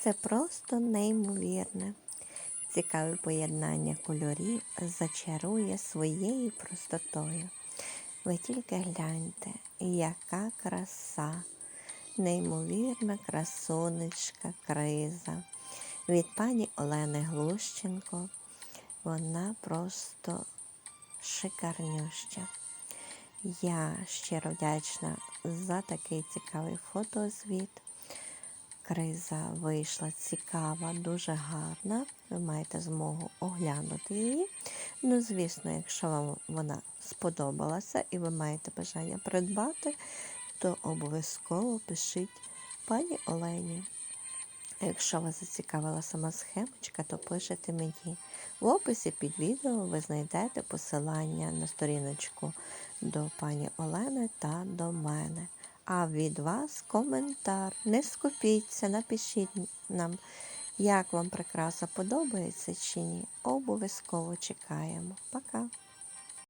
Це просто неймовірне. Цікаве поєднання кольорів зачарує своєю простотою. Ви тільки гляньте, яка краса, неймовірна красунечка криза від пані Олени Глущенко. Вона просто шикарнюща. Я щиро вдячна за такий цікавий фотозвіт. Криза вийшла цікава, дуже гарна. Ви маєте змогу оглянути її. Ну, звісно, якщо вам вона сподобалася і ви маєте бажання придбати, то обов'язково пишіть пані Олені. Якщо вас зацікавила сама схемочка, то пишете мені. В описі під відео ви знайдете посилання на сторіночку до пані Олени та до мене. А від вас коментар. Не скупіться, напишіть нам, як вам прикраса подобається чи ні. Обов'язково чекаємо. Пока!